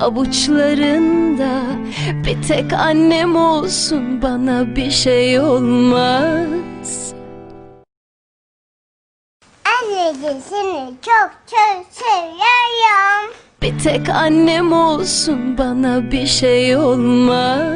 avuçlarında Bir tek annem olsun bana bir şey olmaz Anneciğim seni çok çok seviyorum. Bir tek annem olsun bana bir şey olmaz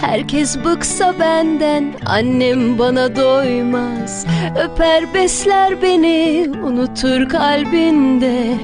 Herkes bıksa benden annem bana doymaz. Öper besler beni unutur kalbinde